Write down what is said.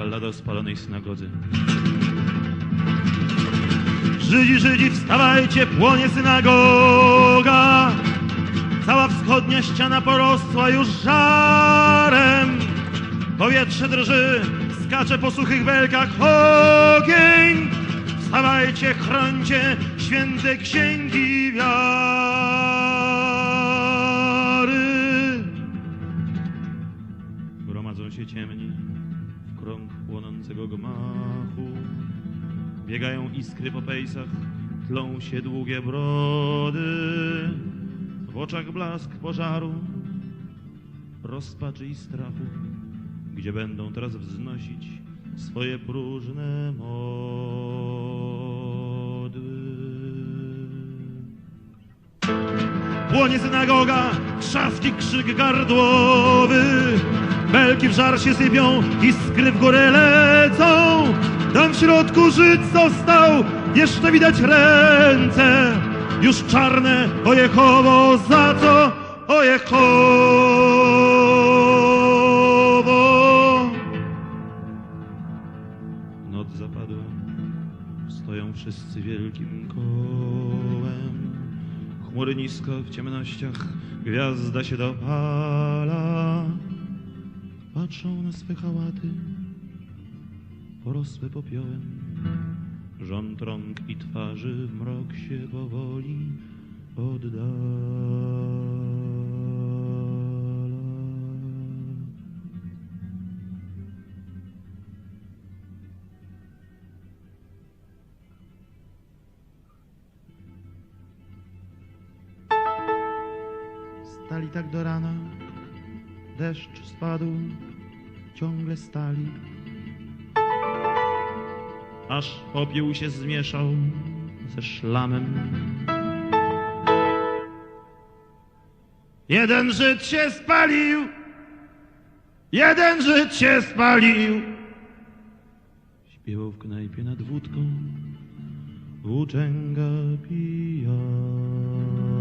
ballada o spalonej synagodze. Żydzi, Żydzi, wstawajcie, płonie synagoga. Cała wschodnia ściana porosła już żarem. Powietrze drży, skacze po suchych belkach ogień. Wstawajcie, chrońcie święte księgi wiary. Gromadzą się ciemni krąg płonącego gmachu. Biegają iskry po pejsach, tlą się długie brody. W oczach blask pożaru, rozpaczy i strachu, gdzie będą teraz wznosić swoje próżne modły. Płonie synagoga, trzaski, krzyk gardłowy. Belki w żar się sypią, iskry w górę lecą. Tam w środku Żyd został, jeszcze widać ręce. Już czarne, o Jehowo, za co? O Jehowo. Noc zapadła, stoją wszyscy wielkim kołem. Chmury nisko w ciemnościach, gwiazda się dopala. Patrzą na swe hałaty, porosłe popiołem. Rząd rąk i twarzy w mrok się powoli oddala. Stali tak do rana, deszcz spadł, ciągle stali. Aż popiół się zmieszał ze szlamem. Jeden Żyd się spalił, jeden Żyd się spalił. Śpiewał w knajpie nad wódką, włóczęga pijana.